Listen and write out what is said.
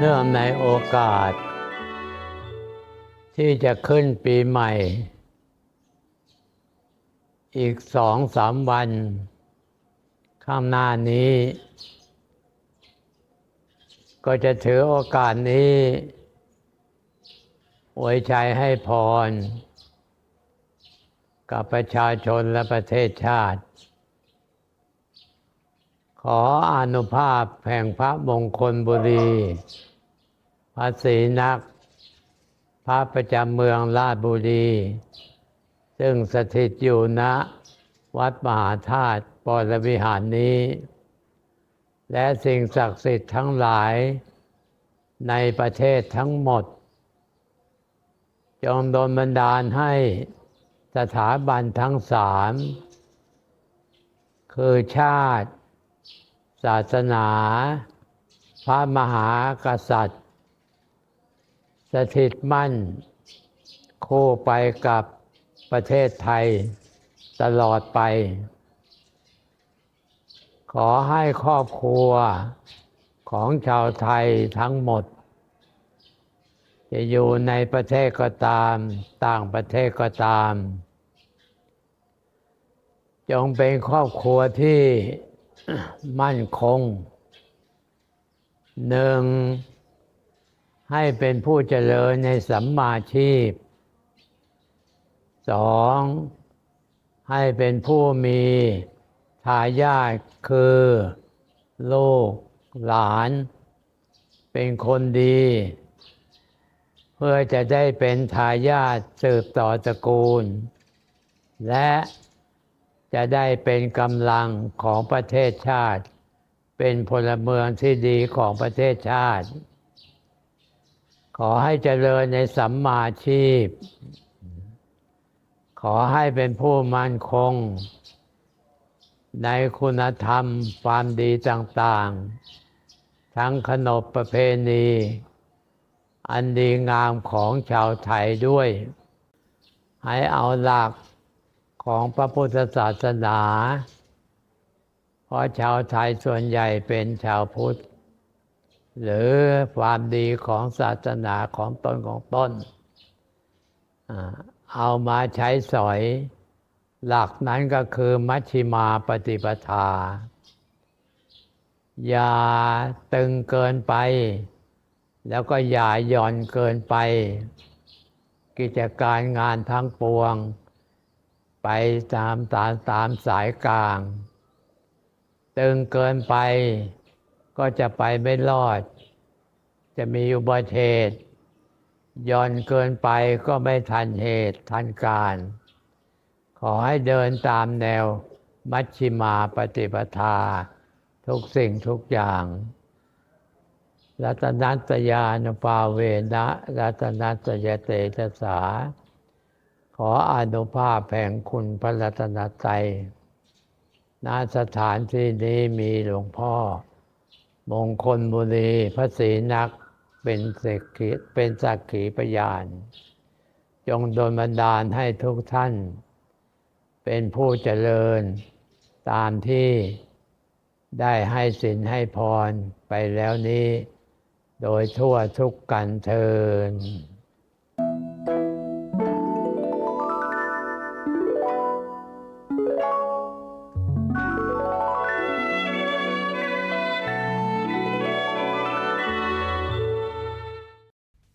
เนื่องในโอกาส ที่จะขึ้นปีใหม่ อีกสองสามวัน ข้างหน้านี้ ก็จะถือโอกาสนี้อวยชัยให้พร กับประชาชนและประเทศชาติ ขออนุภาพแห่งพระมงคลบุรี พระศรีนัก พระประจำเมืองราชบุรี ซึ่งสถิตอยู่ณวัดมหาธาตุปรวิหารนี้ และสิ่งศักดิ์สิทธิ์ทั้งหลายในประเทศทั้งหมด จงโดนบันดาลให้สถาบันทั้งสาม คือชาติ ศาสนา พระมหากษัตริย์ สถิตมั่น คู่ไปกับประเทศไทยตลอดไป ขอให้ครอบครัวของชาวไทยทั้งหมด จะอยู่ในประเทศก็ตาม ต่างประเทศก็ตาม จงเป็นครอบครัวที่ มั่นคงหนึ่งให้เป็นผู้เจริญในสัมมาชีพสองให้เป็นผู้มีทายาทคือลูกหลาน เป็นคนดี เพื่อจะได้เป็นทายาทสืบต่อตระกูล และ จะได้เป็นกำลังของประเทศชาติ เป็นพลเมืองที่ดีของประเทศชาติ ขอให้เจริญในสัมมาชีพ ขอให้เป็นผู้มั่นคง ในคุณธรรมความดีต่างๆ ทั้งขนบประเพณี อันดีงามของชาวไทยด้วย ให้เอาหลัก ของพระพุทธศาสนา เพราะชาวไทยส่วนใหญ่เป็นชาวพุทธ หรือความดีของศาสนาของตนของตนเอามาใช้สอย หลักนั้นก็คือมัชฌิมาปฏิปทา อย่าตึงเกินไป แล้วก็อย่าหย่อนเกินไป กิจการงานทั้งปวง ไปตามตามตามสายกลาง ตึงเกินไปก็จะไปไม่รอด จะมีอุบัติเหตุย่อนเกินไปก็ไม่ทันเหตุทันการ ขอให้เดินตามแนวมัชชิมาปฏิปทา ทุกสิ่งทุกอย่าง รัตนัตยานุภาเวนะรัตนัตยเตชะสา ขออนุภาพแห่งคุณพระรัตนตรัยณสถานที่นี้มีหลวงพ่อ มงคลบุรีพระศรีนักเป็นสักขีเป็นสักขีพยาน จงโดนบันดาลให้ทุกท่าน เป็นผู้เจริญตามที่ได้ให้สินให้พรไปแล้วนี้ โดยทั่วทุกกันเทิน